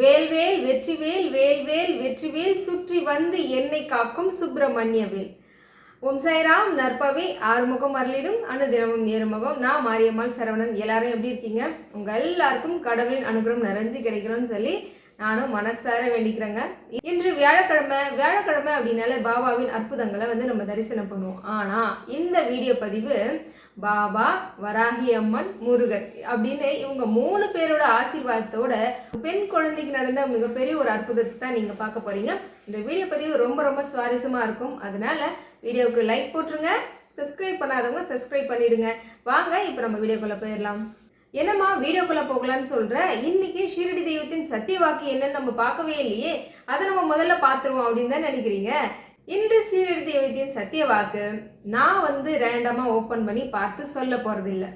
வேல்வேல் வெற்றிவேல் வேல்வேல் வெற்றிவேல் சுற்றி வந்து என்னை காக்கும் சுப்பிரமணியவேல். ஓம் சாய்ராம் நற்பவி ஆறுமுகம் அருளிடும் அனுதினமும் நேர்முகம் நான் மாரியம்மாள் சரவணன். எல்லாரும் எப்படி இருக்கீங்க? உங்கள் எல்லாருக்கும் கடவுளின் அனுகிரகம் நிறைஞ்சு கிடைக்கணும்னு சொல்லி நானும் மனசார வேண்டிக்கிறேங்க. இன்று வியாழக்கிழமை வியாழக்கிழமை அப்படின்னாலே பாபாவின் அற்புதங்களை வந்து நம்ம தரிசனம் பண்ணுவோம். ஆனால் இந்த வீடியோ பதிவு பாபா வராகி அம்மன் முருகர் அப்படின்னு இவங்க மூணு பேரோட ஆசீர்வாதத்தோட பெண் குழந்தைக்கு நடந்த மிகப்பெரிய ஒரு அற்புதத்தை தான் நீங்க பார்க்க போறீங்க. இந்த வீடியோ பதிவு ரொம்ப ரொம்ப சுவாரஸ்யமா இருக்கும். அதனால வீடியோவுக்கு லைக் போட்டுருங்க. சப்ஸ்கிரைப் பண்ணாதவங்க சப்ஸ்கிரைப் பண்ணிடுங்க. வாங்க இப்போ நம்ம வீடியோக்குள்ள போயிடலாம். என்னம்மா வீடியோக்குள்ள போகலான்னு சொல்ற? இன்னைக்கு ஷீரடி தெய்வத்தின் சத்திய வாக்கு என்னன்னு நம்ம பார்க்கவே இல்லையே. அதை நம்ம முதல்ல பார்த்துருவோம் அப்படின்னு தான் நினைக்கிறீங்க. இன்று ஷீரடி வைத்தியன் சத்திய வாக்கு நான் வந்து ரேண்டமாக ஓப்பன் பண்ணி பார்த்து சொல்ல போகிறதில்ல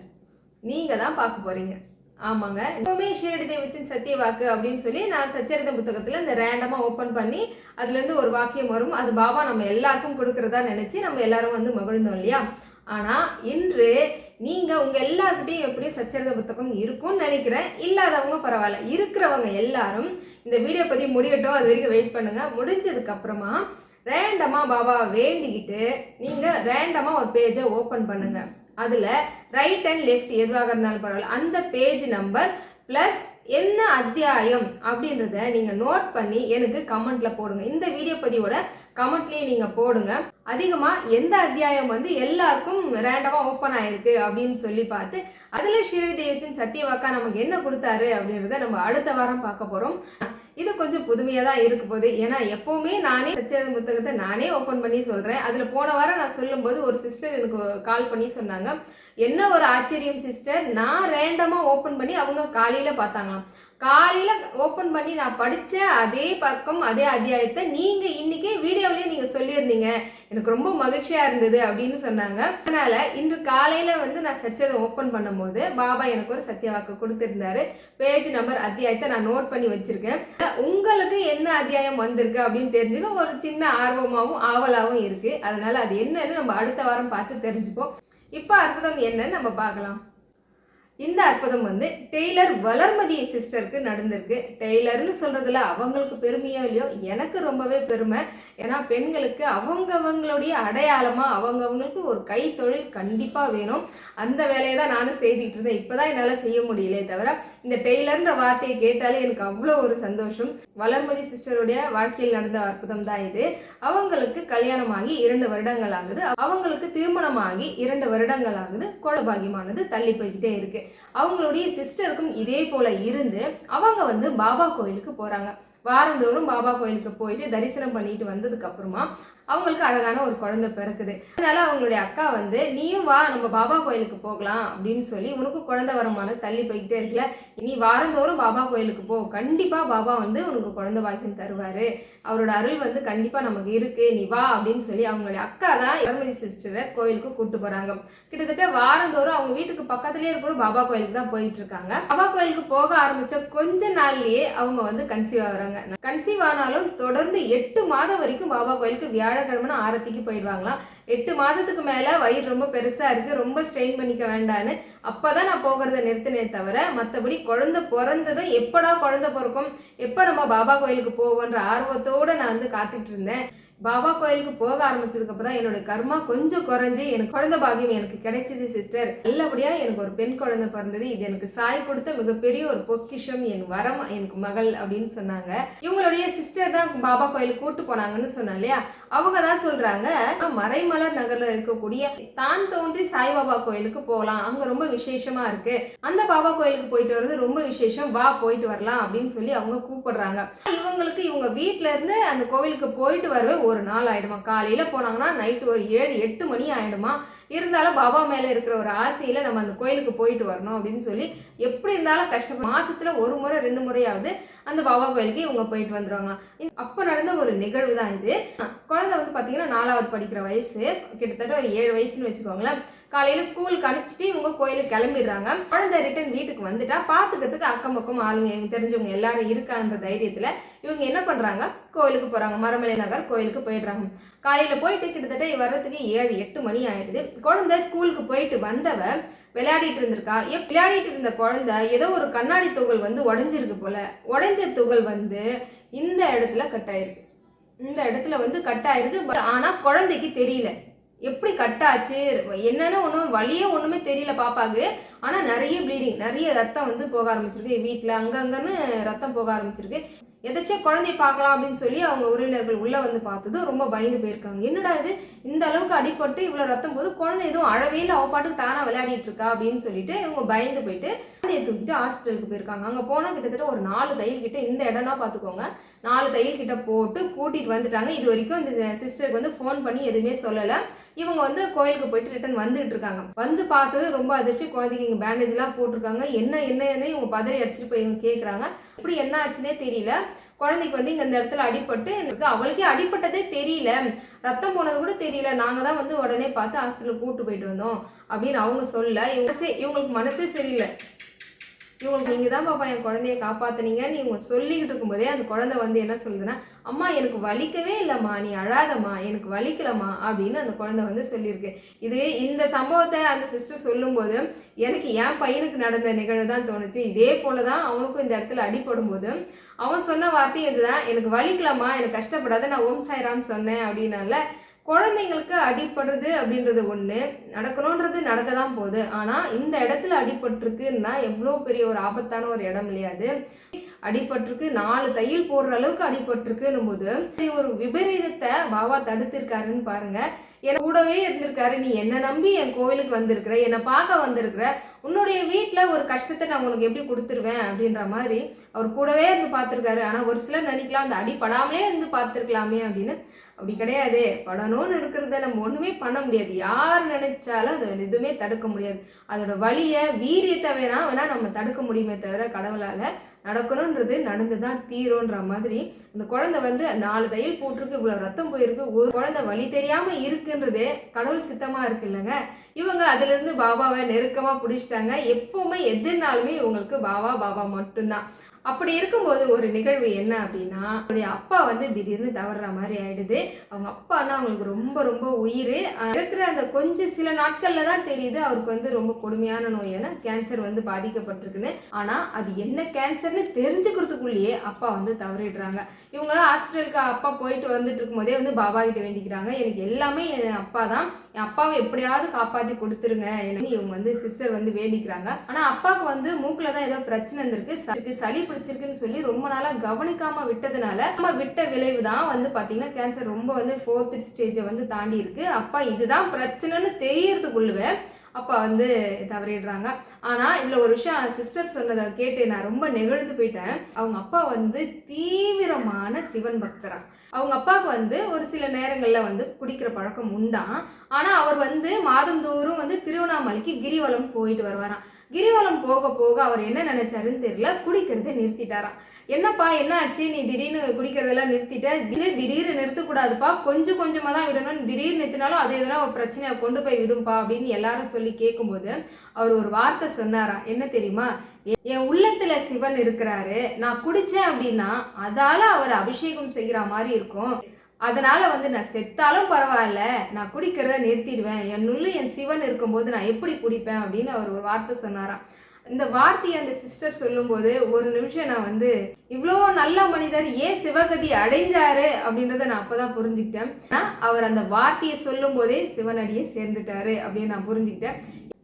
நீங்கள் தான் பார்க்க போகிறீங்க ஆமாங்க. எப்பவுமே ஷீரடி தெய்வத்தின் சத்திய வாக்கு அப்படின்னு சொல்லி நான் சச்சரித புத்தகத்தில் இந்த ரேண்டமாக ஓப்பன் பண்ணி அதுலேருந்து ஒரு வாக்கியம் வரும். அது பாபா நம்ம எல்லாருக்கும் கொடுக்குறதா நினச்சி நம்ம எல்லாரும் வந்து மகிழ்ந்தோம் இல்லையா? ஆனால் இன்று நீங்கள் உங்கள் எல்லாருக்கிட்டையும் எப்படி சச்சரித புத்தகம் இருக்கும்னு நினைக்கிறேன். இல்லாதவங்க பரவாயில்ல. இருக்கிறவங்க எல்லாரும் இந்த வீடியோ பற்றி முடியட்டும். அது வரைக்கும் வெயிட் பண்ணுங்கள் முடிஞ்சதுக்கப்புறமா ரேண்டமாக பாபாவை வேண்டிக்கிட்டு நீங்கள் ரேண்டமாக ஒரு பேஜை ஓப்பன் பண்ணுங்கள் அதில் ரைட் அண்ட் லெஃப்ட் எதுவாக இருந்தாலும் பரவாயில்ல. அந்த பேஜ் நம்பர் ப்ளஸ் என்ன அத்தியாயம் அப்படின்றத நீங்கள் நோட் பண்ணி எனக்கு கமெண்ட்டில் போடுங்க. இந்த வீடியோ பதிவோட கமெண்ட்லேயே நீங்கள் போடுங்க. அதிகமாக எந்த அத்தியாயம் வந்து எல்லாருக்கும் ரேண்டமாக ஓப்பன் ஆயிருக்கு அப்படின்னு சொல்லி பார்த்து அதில் ஸ்ரீரடி தெய்வத்தின் சத்தியவாக்கா நமக்கு என்ன கொடுத்தாரு அப்படின்றத நம்ம அடுத்த வாரம் பார்க்க போகிறோம் இது கொஞ்சம் புதுமையாக தான் இருக்க போகுது. ஏன்னா எப்போவுமே நானே சச்சியானந்த புத்தகத்தை நானே ஓப்பன் பண்ணி சொல்கிறேன் அதில் போன வாரம் நான் சொல்லும்போது ஒரு சிஸ்டர் எனக்கு கால் பண்ணி சொன்னாங்க. என்ன ஒரு ஆச்சரியம் சிஸ்டர் நான் ரேண்டமாக ஓப்பன் பண்ணி அவங்க காலையில் பார்த்தாங்களாம். காலையில் ஓப்பன் பண்ணி நான் படித்த அதே பக்கம் அதே அத்தியாயத்தை நீங்கள் இன்றைக்கே வீடியோவிலேயே நீங்கள் சொல்லியிருந்தீங்க. எனக்கு ரொம்ப மகிழ்ச்சியாக இருந்தது அப்படின்னு சொன்னாங்க. அதனால் இன்று காலையில் வந்து நான் சச்சதை ஓப்பன் பண்ணும்போது பாபா எனக்கு ஒரு சத்திய வாக்கு கொடுத்துருந்தாரு. பேஜ் நம்பர் அத்தியாயத்தை நான் நோட் பண்ணி வச்சுருக்கேன். உங்களுக்கு என்ன அத்தியாயம் வந்திருக்கு அப்படின்னு தெரிஞ்சுக்க ஒரு சின்ன ஆர்வமாகவும் ஆவலாகவும் இருக்குது அதனால் அது என்னன்னு நம்ம அடுத்த வாரம் பார்த்து தெரிஞ்சுப்போம். இப்போ அற்புதம் என்னன்னு நம்ம பார்க்கலாம். இந்த அற்புதம் வந்து டெய்லர் வளர்மதி சிஸ்டருக்கு நடந்திருக்கு. டெய்லர்னு சொல்கிறதுல அவங்களுக்கு பெருமையோ இல்லையோ எனக்கு ரொம்பவே பெருமை. ஏன்னா பெண்களுக்கு அவங்கவங்களுடைய அடையாளமாக அவங்கவங்களுக்கு ஒரு கைத்தொழில் கண்டிப்பாக வேணும். அந்த வேலையை தான் நானும் செய்துட்டு இருந்தேன். இப்பதான் என்னால் செய்ய முடியலே தவிர இந்த டெய்லர்ன்ற வார்த்தையை கேட்டாலே எனக்கு அவ்வளோ ஒரு சந்தோஷம். வளர்மதி சிஸ்டருடைய வாழ்க்கையில் நடந்த அற்புதம் தான் இது. அவங்களுக்கு கல்யாணமாகி இரண்டு வருடங்கள் ஆகுது. அவங்களுக்கு திருமணமாகி இரண்டு வருடங்கள் ஆகுது. குழபாகியமானது தள்ளி போய்கிட்டே இருக்கு. அவங்களுடைய சிஸ்டருக்கும் இதே போல இருந்து அவங்க வந்து பாபா கோயிலுக்கு போகிறாங்க வாரந்தோறும் பாபா கோயிலுக்கு போயிட்டு தரிசனம் பண்ணிட்டு வந்ததுக்கு அப்புறமா அவங்களுக்கு அழகான ஒரு குழந்தை பிறக்குது. அதனால அவங்களுடைய அக்கா வந்து நீயும் வா நம்ம பாபா கோயிலுக்கு போகலாம் அப்படின்னு சொல்லி உனக்கு குழந்தை வரமான தள்ளி போய்கிட்டே இருக்கல. நீ வாரந்தோறும் பாபா கோயிலுக்கு போ. கண்டிப்பா பாபா வந்து உனக்கு குழந்தை வாய்க்கும் தருவாரு. அவரோட அருள் வந்து கண்டிப்பா நமக்கு இருக்கு. நீ வா அப்படின்னு சொல்லி அவங்களுடைய அக்கா தான் இளமதி சிஸ்டரை கோயிலுக்கு கூட்டு போறாங்க. கிட்டத்தட்ட வாரந்தோறும் அவங்க வீட்டுக்கு பக்கத்துலயே இருக்கிற பாபா கோயிலுக்கு தான் போயிட்டு இருக்காங்க. பாபா கோயிலுக்கு போக ஆரம்பிச்ச கொஞ்ச நாள்லயே அவங்க வந்து கன்சீவ் ஆகுறாங்க. கன்சீவ் ஆனாலும் தொடர்ந்து எட்டு மாதம் வரைக்கும் பாபா கோயிலுக்கு வியாழக்கிழமை ஆரத்திக்கு போயிடுவாங்களாம். எட்டு மாதத்துக்கு மேலே வயிறு ரொம்ப பெருசாக இருக்கு ரொம்ப ஸ்ட்ரெயின் பண்ணிக்க வேண்டான்னு அப்போ தான் நான் போகிறத நிறுத்தினே தவிர மற்றபடி குழந்தை பிறந்ததும் எப்படா குழந்தை பிறக்கும் எப்போ நம்ம பாபா கோயிலுக்கு போவோன்ற ஆர்வத்தோட நான் வந்து காத்துட்டு இருந்தேன். பாபா கோயிலுக்கு போக ஆரம்பிச்சதுக்கு அப்புறம் தான் என்னோட கர்மா கொஞ்சம் குறைஞ்சு எனக்கு குழந்தை பாகியம் எனக்கு கிடைச்சது சிஸ்டர் நல்லபடியா எனக்கு ஒரு பெண் குழந்தை பிறந்தது. இது எனக்கு சாய் கொடுத்த மிகப்பெரிய ஒரு பொக்கிஷம். என் வரம் எனக்கு மகள் அப்படின்னு சொன்னாங்க. இவங்களுடைய சிஸ்டர் தான் பாபா கோயிலுக்கு கூட்டு போனாங்கன்னு சொன்னா இல்லையா? அவங்க தான் சொல்றாங்க மறைமலர் நகர்ல இருக்கக்கூடிய தான் தோன்றி சாய்பாபா கோயிலுக்கு போகலாம். அங்க ரொம்ப விசேஷமா இருக்கு. அந்த பாபா கோயிலுக்கு போயிட்டு வர்றது ரொம்ப விசேஷம். வா போயிட்டு வரலாம். அப்படின்னு சொல்லி அவங்க கூப்பிடுறாங்க. இவங்களுக்கு இவங்க வீட்டுல இருந்து அந்த கோவிலுக்கு போயிட்டு வரவே ஒரு நாள் ஆயிடுமா? காலையில போனாங்கன்னா நைட்டு ஒரு ஏழு எட்டு மணி ஆயிடுமா? இருந்தாலும் பாபா மேல இருக்கிற ஒரு ஆசையில நம்ம அந்த கோயிலுக்கு போயிட்டு வரணும் அப்படின்னு சொல்லி எப்படி இருந்தாலும் கஷ்டம் மாசத்துல ஒரு முறை ரெண்டு முறையாவது அந்த பாபா கோயிலுக்கு இவங்க போயிட்டு வந்துடுவாங்க அப்போ அப்ப நடந்த ஒரு நிகழ்வு தான் இது. குழந்தை வந்து பாத்தீங்கன்னா நாலாவது படிக்கிற வயசு. கிட்டத்தட்ட ஒரு ஏழு வயசுன்னு வச்சுக்கோங்களேன். காலையில ஸ்கூலுக்கு அனுப்பிச்சிட்டு இவங்க கோயிலுக்கு கிளம்பிடுறாங்க. குழந்தை ரிட்டன் வீட்டுக்கு வந்துட்டா பாத்துக்கிறதுக்கு அக்கம் பக்கம் ஆளுங்க தெரிஞ்சவங்க எல்லாரும் இருக்கான்ற தைரியத்துல இவங்க என்ன பண்றாங்க? கோயிலுக்கு போறாங்க. மரமலை நகர் கோயிலுக்கு போயிடுறாங்க. காலையில போயிட்டு கிட்டத்தட்ட வர்றதுக்கு ஏழு எட்டு மணி ஆயிடுது. குழந்தை ஸ்கூலுக்கு போயிட்டு வந்தவ விளையாடிட்டு இருந்திருக்கா. எப் விளையாடிட்டு இருந்த குழந்தை ஏதோ ஒரு கண்ணாடி துகள் வந்து உடஞ்சிருக்கு போல. உடஞ்ச துகள் வந்து இந்த இடத்துல கட் ஆயிருக்கு. இந்த இடத்துல வந்து கட் ஆயிருக்கு. but ஆனா குழந்தைக்கு தெரியல. எப்படி கட் ஆச்சு? என்னென்னு ஒன்றும் வழியே ஒன்றுமே தெரியல பாப்பாக்கு ஆனால் நிறைய ப்ளீடிங் நிறைய ரத்தம் வந்து போக ஆரம்பிச்சிருக்கு. வீட்டில் அங்கங்கன்னு ரத்தம் போக ஆரம்பிச்சிருக்கு. எதாச்சும் குழந்தைய பார்க்கலாம் அப்படின்னு சொல்லி அவங்க உறவினர்கள் உள்ளே வந்து பார்த்ததும் ரொம்ப பயந்து போயிருக்காங்க. என்னடா இது? இந்த அளவுக்கு அடிபட்டு இவ்வளோ ரத்தம் போது குழந்தை எதுவும் அழவே இல்லை அவ பாட்டுக்கு தானாக விளையாடிட்டு இருக்கா அப்படின்னு சொல்லிட்டு இவங்க பயந்து போயிட்டு குழந்தையை தூக்கிட்டு ஹாஸ்பிட்டலுக்கு போயிருக்காங்க. அங்கே போனால் கிட்டத்தட்ட ஒரு நாலு தையல் கிட்ட இந்த இடம்னா பார்த்துக்கோங்க நாலு தையல் கிட்ட போட்டு கூட்டிகிட்டு வந்துட்டாங்க. இது வரைக்கும் இந்த சிஸ்டருக்கு வந்து ஃபோன் பண்ணி எதுவுமே சொல்லலை. இவங்க வந்து கோயிலுக்கு போயிட்டு ரிட்டர்ன் வந்துகிட்டு இருக்காங்க. வந்து பார்த்தது ரொம்ப அதிர்ச்சி. குழந்தைக்கு இங்கே பேண்டேஜ்லாம் போட்டிருக்காங்க. என்ன என்னன்னு இவங்க பதறி அடிச்சுட்டு போய் இவங்க கேட்குறாங்க இப்படி என்ன ஆச்சுன்னே தெரியல. குழந்தைக்கு வந்து இங்கே இந்த இடத்துல அடிபட்டு இருக்கு அவளுக்கே அடிபட்டதே தெரியல. ரத்தம் போனது கூட தெரியல. நாங்கள் தான் வந்து உடனே பார்த்து ஹாஸ்பிட்டலுக்கு கூப்பிட்டு போயிட்டு வந்தோம் அப்படின்னு அவங்க சொல்ல இவங்க இவங்களுக்கு மனசே சரியில்லை. இவங்களுக்கு நீங்கள் தான் பாப்பா என் குழந்தைய காப்பாத்துனீங்கன்னு இவங்க சொல்லிக்கிட்டு இருக்கும்போதே அந்த குழந்தை வந்து என்ன சொல்லுதுன்னா அம்மா எனக்கு வலிக்கவே இல்லைம்மா நீ அழாதம்மா எனக்கு வலிக்கலம்மா அப்படின்னு அந்த குழந்தை வந்து சொல்லியிருக்கு. இது இந்த சம்பவத்தை அந்த சிஸ்டர் சொல்லும்போது எனக்கு என் பையனுக்கு நடந்த நிகழ்வு தான் தோணுச்சு. இதே போல தான் அவனுக்கும் இந்த இடத்துல அடிபடும் போது அவன் சொன்ன வார்த்தை இதுதான் எனக்கு வலிக்கலம்மா எனக்கு கஷ்டப்படாத நான் ஓம் சாய்ராம் சொன்னேன் அப்படின்னால குழந்தைங்களுக்கு அடிபடுறது அப்படின்றது ஒன்று நடக்கணுன்றது நடக்க தான் போகுது. ஆனால் இந்த இடத்துல அடிபட்டிருக்குன்னா எவ்வளோ பெரிய ஒரு ஆபத்தான ஒரு இடம் இல்லையா அது? அடிபட்டிருக்கு நாலு தையல் போடுற அளவுக்கு அடிபட்டிருக்குன்னும் போது ஒரு விபரீதத்தை பாபா தடுத்திருக்காருன்னு பாருங்கள் என் கூடவே இருந்திருக்காரு. நீ என்னை நம்பி என் கோவிலுக்கு வந்திருக்கிற என்னை பார்க்க வந்திருக்கிற உன்னுடைய வீட்டில் ஒரு கஷ்டத்தை நான் உனக்கு எப்படி கொடுத்துருவேன் அப்படின்ற மாதிரி அவர் கூடவே இருந்து பார்த்துருக்காரு. ஆனால் ஒரு சிலர் நினைக்கலாம் அந்த அடி படாமலே இருந்து பார்த்துருக்கலாமே அப்படின்னு. அப்படி கிடையாது. படணும்னு இருக்கிறத நம்ம ஒன்றுமே பண்ண முடியாது. யார் நினைச்சாலும் அதை எதுவுமே தடுக்க முடியாது. அதோட வழியை வீரியத்தை வேணா வேணால் நம்ம தடுக்க முடியுமே தவிர கடவுளால் நடக்கணுன்றது நடந்து தான் தீரும்ன்ற மாதிரி அந்த குழந்தை வந்து நாலு தையல் போட்டிருக்கு இவ்வளோ ரத்தம் போயிருக்கு ஒரு குழந்தை வழி தெரியாமல் இருக்குன்றதே கடவுள் சித்தமாக இருக்கு இல்லைங்க. இவங்க அதுலேருந்து பாபாவை நெருக்கமாக பிடிச்சிட்டாங்க. எப்போவுமே எதுனாலுமே இவங்களுக்கு பாபா பாபா மட்டும்தான். அப்படி இருக்கும்போது ஒரு நிகழ்வு என்ன அப்படின்னா அவருடைய அப்பா வந்து திடீர்னு தவறுற மாதிரி ஆயிடுது. அவங்க அப்பான்னா அவங்களுக்கு ரொம்ப ரொம்ப உயிர். இருக்கிற அந்த கொஞ்சம் சில நாட்கள்ல தான் தெரியுது அவருக்கு வந்து ரொம்ப கொடுமையான நோய் ஏன்னா கேன்சர் வந்து பாதிக்கப்பட்டிருக்குன்னு. ஆனா அது என்ன கேன்சர்னு தெரிஞ்சுக்கிறதுக்குள்ளேயே அப்பா வந்து தவறிடுறாங்க. இவங்க ஹாஸ்பிட்டலுக்கு அப்பா போயிட்டு வந்துட்டு இருக்கும்போதே வந்து பாபா கிட்ட வேண்டிக்கிறாங்க. எனக்கு எல்லாமே என் அப்பா தான். என் அப்பாவை எப்படியாவது காப்பாத்தி கொடுத்துருங்க. எனக்கு இவங்க வந்து சிஸ்டர் வந்து வேண்டிக்கிறாங்க. ஆனா அப்பாவுக்கு வந்து மூக்குல தான் ஏதோ பிரச்சனை இருந்திருக்கு சளி பிடிச்சிருக்குன்னு சொல்லி ரொம்ப நாளாக கவனிக்காமல் விட்டதுனால நம்ம விட்ட விளைவு தான் வந்து பார்த்தீங்கன்னா கேன்சர் ரொம்ப வந்து ஃபோர்த் ஸ்டேஜை வந்து தாண்டி இருக்கு. அப்பா இதுதான் பிரச்சனைன்னு தெரியறதுக்குள்ளவே அப்பா வந்து தவறிடுறாங்க. ஆனால் இதில் ஒரு விஷயம் சிஸ்டர் சொன்னதை கேட்டு நான் ரொம்ப நெகிழ்ந்து போயிட்டேன். அவங்க அப்பா வந்து தீவிரமான சிவன் பக்தரா. அவங்க அப்பாவுக்கு வந்து ஒரு சில நேரங்களில் வந்து குடிக்கிற பழக்கம் உண்டாம். ஆனால் அவர் வந்து மாதந்தோறும் வந்து திருவண்ணாமலைக்கு கிரிவலம் போயிட்டு வருவாராம். கிரிவலம் போக போக அவர் என்ன நினைச்சாருன்னு தெரியல. குடிக்கிறதை நிறுத்திட்டாராம். என்னப்பா என்ன ஆச்சு? நீ திடீர்னு குடிக்கிறதெல்லாம் நிறுத்திட்ட? திடீர் திடீர்னு நிறுத்தக்கூடாதுப்பா. கொஞ்சம் கொஞ்சமாக தான் விடணும் திடீர்னு நிறுத்தினாலும் அது எதனா ஒரு பிரச்சனையை கொண்டு போய் விடும்பா அப்படின்னு எல்லாரும் சொல்லி கேட்கும்போது அவர் ஒரு வார்த்தை சொன்னாராம். என்ன தெரியுமா? எ- என் உள்ளத்துல சிவன் இருக்கிறாரு. நான் குடிச்சேன் அப்படின்னா அதால அவர் அபிஷேகம் செய்கிற மாதிரி இருக்கும். அதனால் வந்து நான் செத்தாலும் பரவாயில்ல நான் குடிக்கிறத நிறுத்திடுவேன். என்னுள்ள என் சிவன் இருக்கும்போது நான் எப்படி குடிப்பேன் அப்படின்னு அவர் ஒரு வார்த்தை சொன்னாராம். இந்த வார்த்தையை அந்த சிஸ்டர் சொல்லும்போது ஒரு நிமிஷம் நான் வந்து இவ்வளோ நல்ல மனிதர் ஏன் சிவகதி அடைஞ்சாரு? அப்படின்றத நான் அப்பதான் புரிஞ்சுக்கிட்டேன். அவர் அந்த வார்த்தையை சொல்லும் போதே சிவனடியை சேர்ந்துட்டாரு அப்படின்னு நான் புரிஞ்சுக்கிட்டேன்.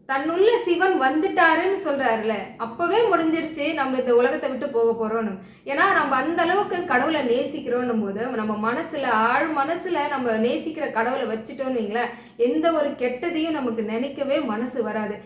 தன்னுள்ள சிவன் வந்துட்டாருன்னு சொல்றாருல. அப்பவே முடிஞ்சிருச்சு நம்ம இந்த உலகத்தை விட்டு போக போறோம்னு ஏன்னா நம்ம அந்த அளவுக்கு கடவுளை நேசிக்கிறோன்னும் போது நம்ம மனசுல ஆழ் மனசுல நம்ம நேசிக்கிற கடவுளை வச்சுட்டோம்னு வைங்களேன் எந்த ஒரு கெட்டதையும் நமக்கு நினைக்கவே மனசு வராது.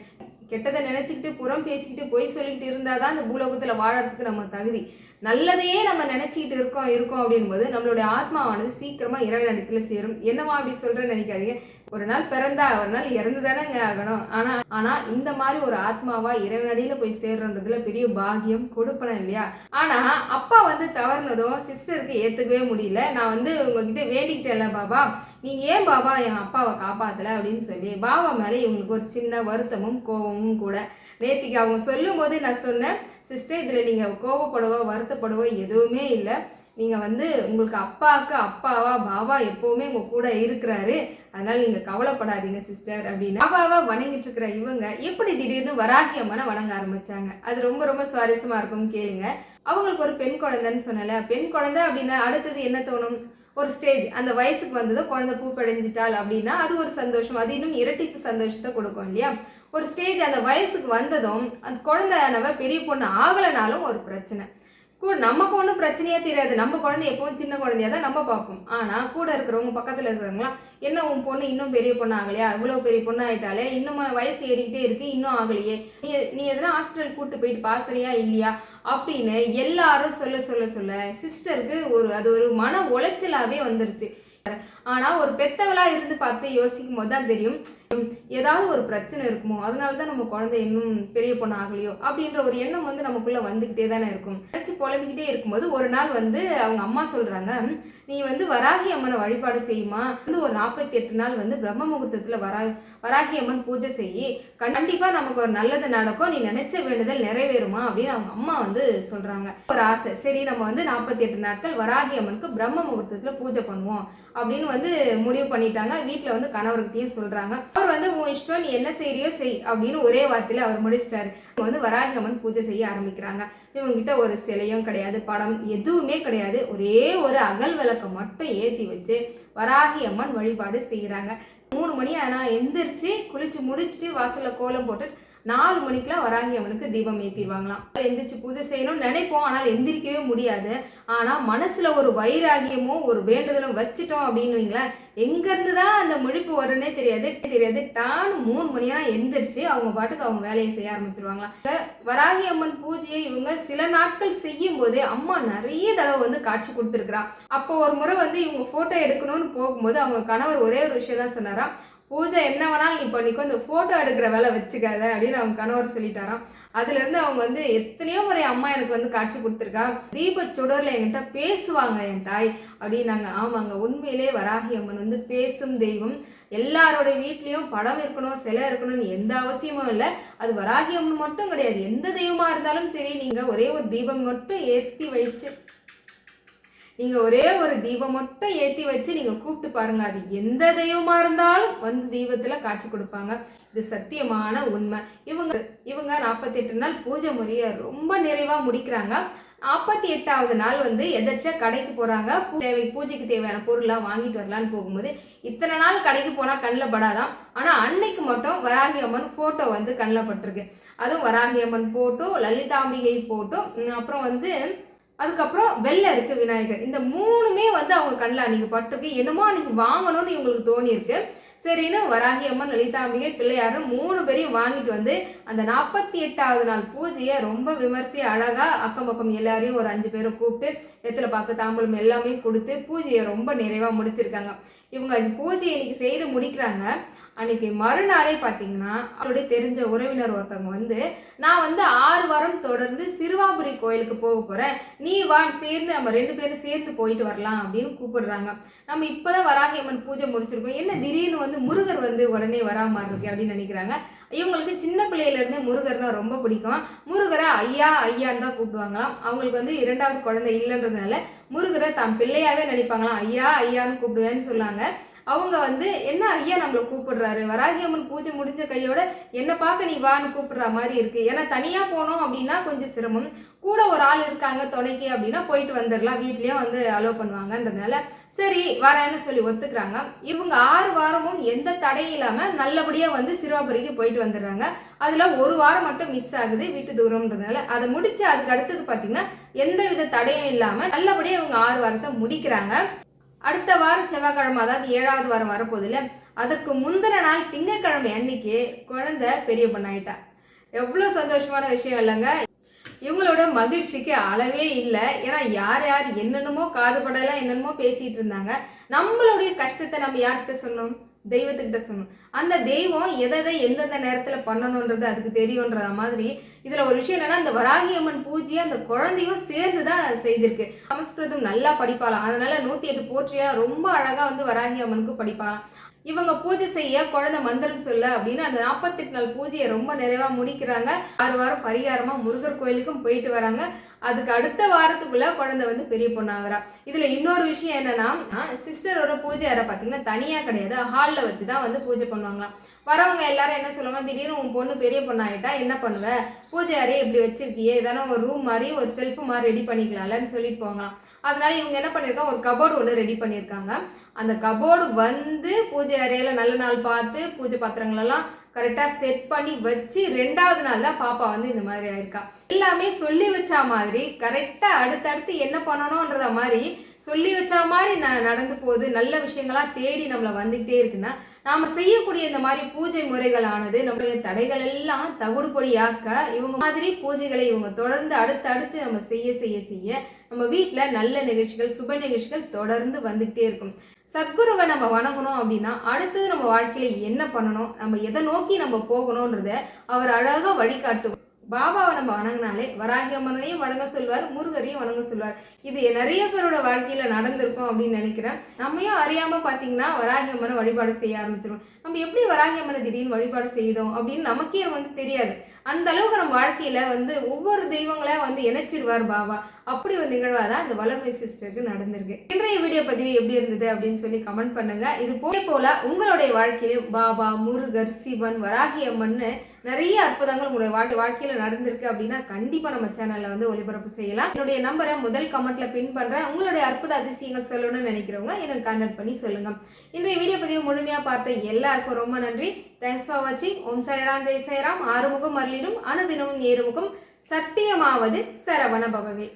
கெட்டதை நினைச்சுக்கிட்டு புறம் பேசிக்கிட்டு பொய் சொல்லிக்கிட்டு இருந்தாதான் அந்த பூலோகத்துல வாழறதுக்கு நம்ம தகுதி. நல்லதையே நம்ம நினச்சிக்கிட்டு இருக்கோம் இருக்கோம் அப்படின்போது நம்மளுடைய ஆத்மாவானது இரவு இறைவனிடத்துல சேரும். என்னவா அப்படி சொல்கிறேன்னு நினைக்காதீங்க. ஒரு நாள் பிறந்தா ஒரு நாள் இறந்து தானேங்க ஆகணும். ஆனால் ஆனால் இந்த மாதிரி ஒரு ஆத்மாவா இறைவனடியில போய் சேர்றதுல பெரிய பாகியம் கொடுப்பணும் இல்லையா? ஆனால் அப்பா வந்து தவறுனதும் சிஸ்டருக்கு ஏற்றுக்கவே முடியல. நான் வந்து உங்ககிட்ட வேண்டிக்கிட்டேன்ல பாபா. நீங்கள் ஏன் பாபா என் அப்பாவை காப்பாற்றலை அப்படின்னு சொல்லி பாபா மேலே இவங்களுக்கு ஒரு சின்ன வருத்தமும் கோபமும் கூட. நேத்திக்கு அவங்க சொல்லும் போது நான் சொன்னேன் சிஸ்டர் இதில் நீங்கள் கோவப்படவோ வருத்தப்படவோ எதுவுமே இல்லை. நீங்கள் வந்து உங்களுக்கு அப்பாவுக்கு அப்பாவா பாபா எப்போவுமே உங்கள் கூட இருக்கிறாரு. அதனால் நீங்கள் கவலைப்படாதீங்க சிஸ்டர் அப்படின்னு. பாபாவை வணங்கிட்டு இருக்கிற இவங்க எப்படி திடீர்னு வராகி அம்மனை வணங்க ஆரம்பிச்சாங்க? அது ரொம்ப ரொம்ப சுவாரஸ்யமாக இருக்கும் கேளுங்க. அவங்களுக்கு ஒரு பெண் குழந்தைன்னு சொன்னல பெண் குழந்தை அப்படின்னா அடுத்தது என்ன தோணும்? ஒரு ஸ்டேஜ் அந்த வயசுக்கு வந்ததும் குழந்தை பூப்படைஞ்சிட்டாள் அப்படின்னா அது ஒரு சந்தோஷம். அது இன்னும் இரட்டிப்பு சந்தோஷத்தை கொடுக்கும் இல்லையா? ஒரு ஸ்டேஜ் அந்த வயசுக்கு வந்ததும் அந்த குழந்தையானவ பெரிய பொண்ணு ஆகலைனாலும் ஒரு பிரச்சனை. கூட நமக்கு ஒன்றும் பிரச்சனையே தெரியாது. நம்ம குழந்தை எப்பவும் சின்ன குழந்தையாக தான் நம்ம பார்ப்போம். ஆனால் கூட இருக்கிறவங்க பக்கத்தில் இருக்கிறவங்களாம் என்ன உன் பொண்ணு இன்னும் பெரிய பொண்ணு ஆகலையா? இவ்வளோ பெரிய பொண்ணு ஆகிட்டாலே இன்னும் வயசு ஏறிக்கிட்டே இருக்குது இன்னும் ஆகலையே. நீ நீ எதனா ஹாஸ்பிட்டல் கூட்டு போயிட்டு பார்க்குறியா இல்லையா? அப்படின்னு எல்லாரும் சொல்ல சொல்ல சொல்ல சிஸ்டருக்கு ஒரு அது ஒரு மன உளைச்சலாகவே வந்துருச்சு. ஆனால் ஒரு பெத்தவளாக இருந்து பார்த்து யோசிக்கும் போது தான் தெரியும். ஏதாவது ஒரு பிரச்சனை இருக்குமோ அதனால தான் நம்ம குழந்தை இன்னும் பெரிய பொண்ணு ஆகலையோ அப்படின்ற ஒரு எண்ணம் வந்து நமக்குள்ளே வந்துக்கிட்டே தானே இருக்கும். நினச்சி புலம்பிக்கிட்டே இருக்கும்போது ஒரு நாள் வந்து அவங்க அம்மா சொல்கிறாங்க நீ வந்து வராகி அம்மனை வழிபாடு செய்யுமா? வந்து ஒரு நாற்பத்தி எட்டு நாள் வந்து பிரம்ம முகூர்த்தத்தில் வரா வராகி அம்மன் பூஜை செய்யி கண்டிப்பாக நமக்கு ஒரு நல்லது நடக்கும். நீ நினைச்ச வேண்டுதல் நிறைவேறுமா? அப்படின்னு அவங்க அம்மா வந்து சொல்கிறாங்க ஒரு ஆசை. சரி நம்ம வந்து நாற்பத்தி எட்டு நாட்கள் வராகி அம்மனுக்கு பிரம்ம முகூர்த்தத்தில் பூஜை பண்ணுவோம் அப்படின்னு வந்து முடிவு பண்ணிட்டாங்க. வீட்டில் வந்து கணவர்கிட்டையும் சொல்கிறாங்க அவர் வந்து உன் இஷ்டம் நீ என்ன செய்யறியோ செய் அப்படின்னு ஒரே வார்த்தையில் அவர் முடிச்சிட்டாரு. வந்து வராகி அம்மன் பூஜை செய்ய ஆரம்பிக்கிறாங்க. இவங்ககிட்ட ஒரு சிலையும் கிடையாது படம் எதுவுமே கிடையாது. ஒரே ஒரு அகல் விளக்கை மட்டும் ஏற்றி வச்சு வராகி அம்மன் வழிபாடு செய்கிறாங்க மூணு மணி ஆனால் எந்திரிச்சு குளிச்சு முடிச்சுட்டு வாசல்ல கோலம் போட்டு நாலு மணிக்கெலாம் வராகி அம்மனுக்கு தீபம் ஏற்றிடுவாங்களாம் எந்திரிச்சு பூஜை செய்யணும்னு நினைப்போம் ஆனால் எந்திரிக்கவே முடியாது. ஆனால் மனசில் ஒரு வைராகியமும் ஒரு வேண்டுதலும் வச்சுட்டோம் அப்படின்னு எங்கேருந்து தான் அந்த முழிப்பு வரும்னே தெரியாது. தெரியாது. டான் மூணு மணியெல்லாம் எந்திரிச்சு அவங்க பாட்டுக்கு அவங்க வேலையை செய்ய ஆரம்பிச்சிருவாங்களாம். வராகி அம்மன் பூஜையை இவங்க சில நாட்கள் செய்யும் போதே அம்மா நிறைய தடவை வந்து காட்சி கொடுத்துருக்குறான். அப்போ ஒரு முறை வந்து இவங்க ஃபோட்டோ எடுக்கணும்னு போகும்போது அவங்க கணவர் ஒரே ஒரு விஷயம் தான் சொன்னாராம். பூஜை என்ன வேணாலும் நீ பண்ணிக்கோ இந்த ஃபோட்டோ எடுக்கிற வேலை வச்சுக்காத அப்படின்னு அவங்க கணவர் சொல்லிட்டாராம். அதுலேருந்து அவங்க வந்து எத்தனையோ முறை அம்மா எனக்கு வந்து காட்சி கொடுத்துருக்கா. தீப சுடரில் என்கிட்ட பேசுவாங்க என் தாய் அப்படின்னாங்க. ஆமாங்க உண்மையிலே வராகி அம்மன் வந்து பேசும் தெய்வம். எல்லாரோட வீட்லேயும் படம் இருக்கணும் சிலை இருக்கணும்னு எந்த அவசியமும் இல்லை. அது வராகி அம்மன் மட்டும் கிடையாது. எந்த தெய்வமாக இருந்தாலும் சரி நீங்கள் ஒரே ஒரு தீபம் மட்டும் ஏற்றி வச்சு நீங்கள் ஒரே ஒரு தீபம் மட்டும் ஏற்றி வச்சு நீங்கள் கூப்பிட்டு பாருங்க. அது எந்த தெய்வமாக இருந்தாலும் வந்து தீபத்தில் காட்சி கொடுப்பாங்க. இது சத்தியமான உண்மை. இவங்க இவங்க நாற்பத்தெட்டு நாள் பூஜை முறையை ரொம்ப நிறைவாக முடிக்கிறாங்க. நாற்பத்தி எட்டாவது நாள் வந்து எதாச்சும் கடைக்கு போகிறாங்க தேவை பூஜைக்கு தேவையான பொருள்லாம் வாங்கிட்டு வரலான்னு போகும்போது இத்தனை நாள் கடைக்கு போனால் கண்ணில் படாதான் ஆனால் அன்னைக்கு மட்டும் வராகி அம்மன் ஃபோட்டோ வந்து கண்ணில் பட்டிருக்கு. அதுவும் வராகி அம்மன் போட்டும் லலிதாம்பிகை போட்டும் அப்புறம் வந்து அதுக்கப்புறம் வெள்ளை இருக்கு விநாயகர். இந்த மூணுமே வந்து அவங்க கண்ணில் அன்றைக்கி பட்டிருக்கு. என்னமோ அன்னைக்கு வாங்கணும்னு இவங்களுக்கு தோணியிருக்கு. சரின்னு வராகி அம்மன் லலிதாம்பிகை பிள்ளையாரும் மூணு பேரையும் வாங்கிட்டு வந்து அந்த நாற்பத்தி எட்டாவது நாள் பூஜையை ரொம்ப விமர்சி அழகாக அக்கம் பக்கம் எல்லாரையும் ஒரு அஞ்சு பேரை கூப்பிட்டு வெத்தலை பார்க்க தாம்பூலம் எல்லாமே கொடுத்து பூஜையை ரொம்ப நிறைவாக முடிச்சிருக்காங்க. இவங்க பூஜையை இன்னைக்கு செய்து முடிக்கிறாங்க. அன்னைக்கு மறுநாளே பார்த்தீங்கன்னா அவருடைய தெரிஞ்ச உறவினர் ஒருத்தவங்க வந்து நான் வந்து ஆறு வாரம் தொடர்ந்து சிறுவாபுரி கோயிலுக்கு போக போகிறேன் நீ வா சேர்ந்து நம்ம ரெண்டு பேரும் சேர்ந்து போயிட்டு வரலாம் அப்படின்னு கூப்பிடுறாங்க. நம்ம இப்போதான் தான் வராகியம்மன் பூஜை முடிச்சிருக்கோம். என்ன திடீர்னு வந்து முருகர் வந்து உடனே வரா மாதிரி இருக்கு அப்படின்னு நினைக்கிறாங்க. இவங்களுக்கு சின்ன பிள்ளையிலேருந்து முருகர்னா ரொம்ப பிடிக்கும். முருகரை ஐயா ஐயான்னு தான் கூப்பிடுவாங்களாம். அவங்களுக்கு வந்து இரண்டாவது குழந்தை இல்லைன்றதுனால முருகரை தான் பிள்ளையாவே நினைப்பாங்களாம். ஐயா ஐயான்னு கூப்பிடுவேன்னு சொன்னாங்க அவங்க வந்து என்ன ஐயா நம்மளை கூப்பிடுறாரு? வராகி அம்மன் பூஜை முடிஞ்ச கையோட என்னை பார்க்க நீ வான்னு கூப்பிடுற மாதிரி இருக்குது ஏன்னா தனியாக போனோம் அப்படின்னா கொஞ்சம் சிரமம். கூட ஒரு ஆள் இருக்காங்க துணைக்கு அப்படின்னா போயிட்டு வந்துடலாம் வீட்லயும் வந்து அலோவ் பண்ணுவாங்கன்றதுனால சரி வரேன்னு சொல்லி ஒத்துக்கிறாங்க. இவங்க ஆறு வாரமும் எந்த தடையும் இல்லாமல் நல்லபடியாக வந்து சிறுவாபுரிக்கு போயிட்டு வந்துடுறாங்க. அதில் ஒரு வாரம் மட்டும் மிஸ் ஆகுது வீட்டு தூரம்ன்றதுனால. அதை முடித்து அதுக்கு அடுத்தது பார்த்திங்கன்னா எந்த வித தடையும் இல்லாமல் நல்லபடியாக இவங்க ஆறு வாரத்தை முடிக்கிறாங்க. அடுத்த வாரம் செவ்வாய்க்கிழமை அதாவது ஏழாவது வாரம் வரப்போகுதுல அதுக்கு முந்தின நாள் திங்கட்கிழமை அன்னைக்கு குழந்தை பெரிய பொண்ணாயிட்டா எவ்வளோ சந்தோஷமான விஷயம் இல்லைங்க. இவங்களோட மகிழ்ச்சிக்கு அளவே இல்லை. ஏன்னா யார் யார் என்னென்னமோ காதுபடலாம் என்னென்னமோ பேசிட்டு இருந்தாங்க. நம்மளுடைய கஷ்டத்தை நம்ம யார்கிட்ட சொன்னோம் தெய்வத்துக்கிட்ட சொன்னோம் அந்த தெய்வம் எதை எதை எந்தெந்த நேரத்தில் பண்ணணுன்றது அதுக்கு தெரியுன்ற மாதிரி இதில் ஒரு விஷயம் என்னன்னா இந்த வராகி அம்மன் பூஜையை அந்த குழந்தையும் சேர்ந்து தான் செய்திருக்கு. சமஸ்கிருதம் நல்லா படிப்பாளாம். அதனால நூற்றி எட்டு போற்றியாக ரொம்ப அழகாக வந்து வராகி அம்மனுக்கு படிப்பாளாம். இவங்க பூஜை செய்ய குழந்தை மந்திரம் சொல்ல அப்படின்னு அந்த நாற்பத்தெட்டு நாள் பூஜையை ரொம்ப நிறைவாக முடிக்கிறாங்க. ஆறு வாரம் பரிகாரமாக முருகர் கோயிலுக்கும் போயிட்டு வராங்க. அதுக்கு அடுத்த வாரத்துக்குள்ள குழந்தை வந்து பெரிய பொண்ணாகிறா. இதுல இன்னொரு விஷயம் என்னன்னா சிஸ்டரோட பூஜை அறை பார்த்தீங்கன்னா தனியா கிடையாது. ஹாலில் வச்சு தான் வந்து பூஜை பண்ணுவாங்களாம். வரவங்க எல்லாரும் என்ன சொல்லுவாங்க? திடீர்னு உன் பொண்ணு பெரிய பொண்ணாயிட்டா என்ன பண்ணுவ? பூஜை அறையை இப்படி வச்சிருக்கியே இதான ஒரு ரூம் மாதிரி ஒரு செல்ஃப் மாதிரி ரெடி பண்ணிக்கலாம்லன்னு சொல்லிட்டு போங்களாம் அதனால இவங்க என்ன பண்ணியிருக்காங்க ஒரு கபோர்டு ஒன்று ரெடி பண்ணியிருக்காங்க அந்த கபோர்டு வந்து பூஜை அறையில் நல்ல நாள் பார்த்து பூஜை பாத்திரங்களெல்லாம் கரெக்டாக செட் பண்ணி வச்சு ரெண்டாவது நாள் தான் பாப்பா வந்து இந்த மாதிரி ஆயிருக்கா. எல்லாமே சொல்லி வச்சா மாதிரி கரெக்டாக அடுத்தடுத்து என்ன பண்ணணுன்றத மாதிரி சொல்லி வச்சா மாதிரி ந நடந்து போகுது. நல்ல விஷயங்களா தேடி நம்மளை வந்துக்கிட்டே இருக்குன்னா நாம செய்யக்கூடிய இந்த மாதிரி பூஜை முறைகளானது நம்முடைய தடைகள் எல்லாம் தகுடு பொடியாக்க இவங்க மாதிரி பூஜைகளை இவங்க தொடர்ந்து அடுத்து அடுத்து நம்ம செய்ய செய்ய செய்ய நம்ம வீட்டில் நல்ல நிகழ்ச்சிகள் சுப நிகழ்ச்சிகள் தொடர்ந்து வந்துகிட்டே இருக்கும். சத்குருவை நம்ம வணங்கணும் அப்படின்னா அடுத்தது நம்ம வாழ்க்கையில என்ன பண்ணணும் நம்ம எதை நோக்கி நம்ம போகணுன்றத அவர் அழகாக வழிகாட்டுவோம் பாபாவை நம்ம வணங்கினாலே வராகி அம்மனையும் வணங்க சொல்வார் முருகரையும் வணங்க சொல்வார். இது நிறைய பேரோட வாழ்க்கையில நடந்திருக்கும் அப்படின்னு நினைக்கிறேன். நம்மையும் அறியாம பாத்தீங்கன்னா வராகி அம்மனை வழிபாடு செய்ய ஆரம்பிச்சிடும் நம்ம எப்படி வராகி அம்மனை திடீர்னு வழிபாடு செய்தோம் அப்படின்னு நமக்கே வந்து தெரியாது. அந்த அளவுக்கு நம்ம வாழ்க்கையில வந்து ஒவ்வொரு தெய்வங்களா வந்து இணைச்சிருவார் பாபா. அப்படி ஒரு நிகழ்வா தான் இந்த வளர்மை சிஸ்டருக்கு நடந்திருக்கு. இன்றைய வீடியோ பதிவு எப்படி இருந்தது அப்படின்னு சொல்லி கமெண்ட் பண்ணுங்க. இது போல போல உங்களுடைய வாழ்க்கையிலும் பாபா முருகர் சிவன் வராகி அம்மன்னு நிறைய அற்புதங்கள் உங்களுடைய வாழ்க்கை வாழ்க்கையில் நடந்திருக்கு அப்படின்னா கண்டிப்பாக நம்ம சேனலில் வந்து ஒளிபரப்பு செய்யலாம். என்னுடைய நம்பரை முதல் கமெண்ட்ல பின் பண்ணுறேன் உங்களுடைய அற்புத அதிசயங்கள் சொல்லணும்னு நினைக்கிறவங்க எனக்கு கான்டாக்ட் பண்ணி சொல்லுங்கள் இன்றைய வீடியோ பதிவு முழுமையாக பார்த்த எல்லாருக்கும் ரொம்ப நன்றி. தேங்க்ஸ் ஃபார் வாட்சிங் ஓம் சாய்ராம் ஜெய் சாய்ராம். ஆறுமுகம் அருளிடும். அனுதினமும் ஏறுமுகம். சத்தியமாவது சரவண பவவே